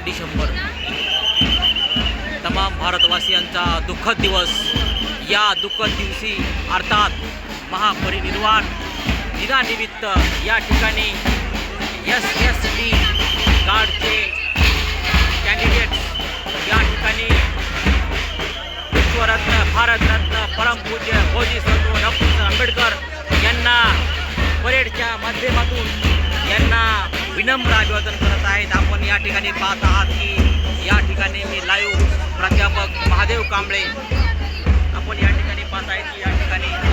आठ डिसेंबर तमाम भारतवासियांचा दुःखद दिवस. या दुःखद दिवशी अर्थात महापरिनिर्वाण दिनानिमित्त या ठिकाणी एस एस टी कार्डचे कॅन्डिडेट्स या ठिकाणी विश्वरत्न भारतरत्न परमपूज्य भोजी संतो डॉक्टर आंबेडकर यांना परेडच्या माध्यमातून विनम्र अभिवादन करत आहेत. आपण या ठिकाणी पाहत आहात की या ठिकाणी मी लाईव्ह प्राध्यापक महादेव कांबळे आपण या ठिकाणी पाहत आहेत की या ठिकाणी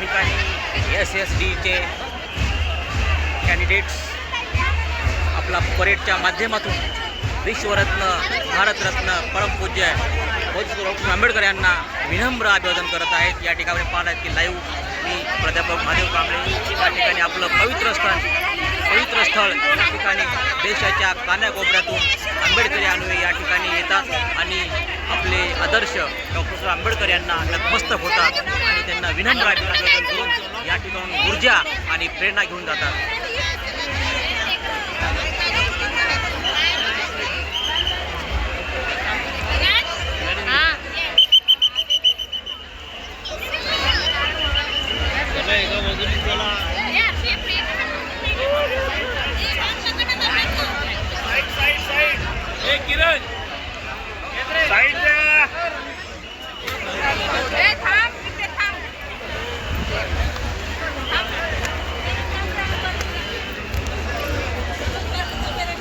ठिकाणी एस एस डीचे कॅन्डिडेट्स आपला परेडच्या माध्यमातून विश्वरत्न भारतरत्न परमपूज्य डॉक्टर आंबेडकर यांना विनम्र अभिवादन करत आहेत. या ठिकाणी पाहण्यात की लाईव्ह मी प्राध्यापक महादेव कांबळे. या ठिकाणी आपलं पवित्र स्थळ पवित्र स्थळ या ठिकाणी देशाच्या कानाकोपऱ्यातून आंबेडकर अनुयायी या ठिकाणी येतात आणि आपले आदर्श डॉक्टर आंबेडकर यांना नतमस्तक होतात आणि त्यांना विनम्र अभिवादन करून या ठिकाणून ऊर्जा आणि प्रेरणा घेऊन जातात.